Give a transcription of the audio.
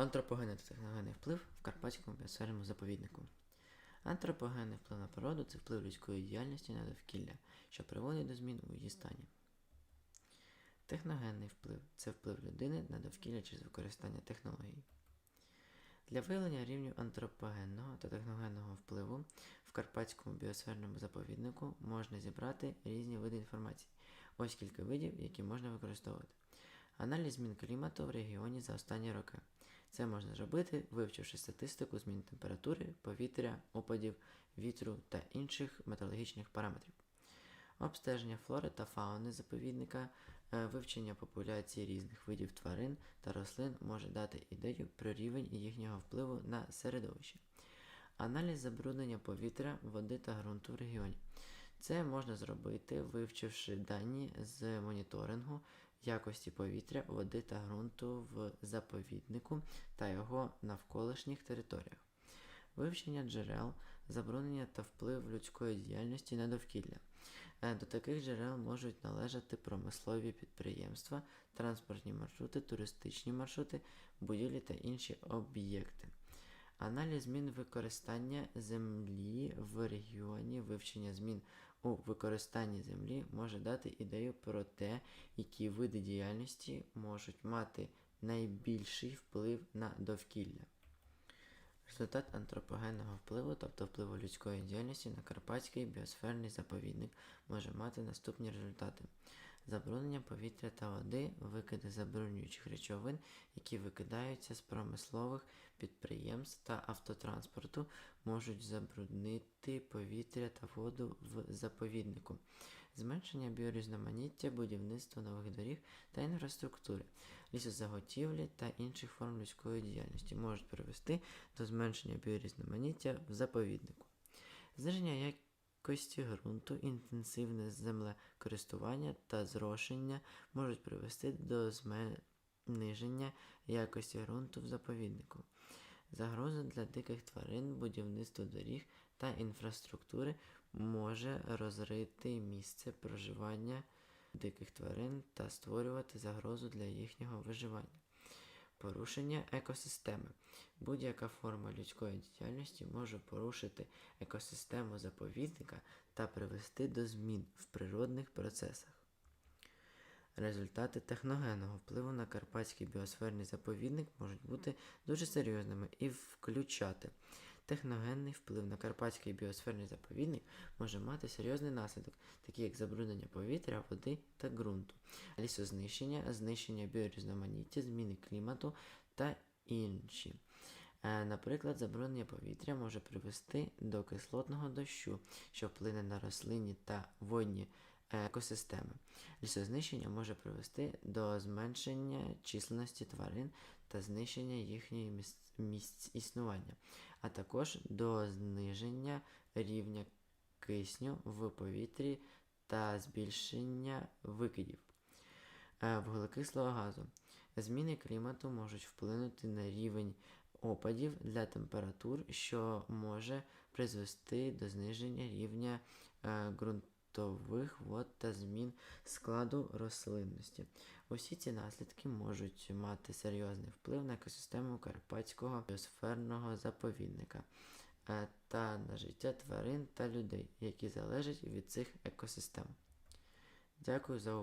Антропогенний та вплив в Карпатському біосферному заповіднику. Антропогенний вплив на природу це вплив людської діяльності на довкілля, що приводить до змін у її стані. Техногенний вплив це вплив людини на довкілля через використання технологій. Для виявлення рівню антропогенного та техногенного впливу в Карпатському біосферному заповіднику можна зібрати різні види інформації. Ось кілька видів, які можна використовувати. Аналіз змін клімату в регіоні за останні роки. Це можна зробити, вивчивши статистику змін температури, повітря, опадів, вітру та інших метеорологічних параметрів. Обстеження флори та фауни заповідника, е, вивчення популяції різних видів тварин та рослин може дати ідею про рівень їхнього впливу на середовище. Аналіз забруднення повітря, води та ґрунту в регіоні. Це можна зробити, вивчивши дані з моніторингу якості повітря, води та ґрунту в заповіднику та його навколишніх територіях. Вивчення джерел, забруднення та вплив людської діяльності на довкілля. Е, До таких джерел можуть належати промислові підприємства, транспортні маршрути, туристичні маршрути, будівлі та інші об'єкти. Аналіз змін використання землі в регіоні, вивчення змін у використанні землі може дати ідею про те, які види діяльності можуть мати найбільший вплив на довкілля. Результат антропогенного впливу, тобто впливу людської діяльності на Карпатський біосферний заповідник, може мати наступні результати: забруднення повітря та води, викиди забруднюючих речовин, які викидаються з промислових підприємств та автотранспорту, можуть забруднити повітря та воду в заповіднику. Зменшення біорізноманіття, будівництво нових доріг та інфраструктури, лісозаготівлі та інших форм людської діяльності можуть привести до зменшення біорізноманіття в заповіднику. Зниження якості ґрунту, інтенсивне землекористування та зрошення можуть привести до зниження якості ґрунту в заповіднику. Загроза для диких тварин, будівництво доріг та інфраструктури може розрити місце проживання диких тварин та створювати загрозу для їхнього виживання. Порушення екосистеми. Будь-яка форма людської діяльності може порушити екосистему заповідника та привести до змін в природних процесах. Результати техногенного впливу на Карпатський біосферний заповідник можуть бути дуже серйозними і включати. Техногенний вплив на Карпатський біосферний заповідник може мати серйозний наслідок, такі як забруднення повітря, води та ґрунту, лісознищення, знищення біорізноманіття, зміни клімату та інші. Е, Наприклад, забруднення повітря може привести до кислотного дощу, що вплине на рослинні та водні е, екосистеми. Лісознищення може привести до зменшення численності тварин та знищення їхньої місць, місць існування, а також до зниження рівня кисню в повітрі та збільшення викидів. Е, Вуглекислого газу. Зміни клімату можуть вплинути на рівень опадів для температур, що може призвести до зниження рівня е, ґрунтових вод та змін складу рослинності. Усі ці наслідки можуть мати серйозний вплив на екосистему Карпатського біосферного заповідника е, та на життя тварин та людей, які залежать від цих екосистем. Дякую за увагу.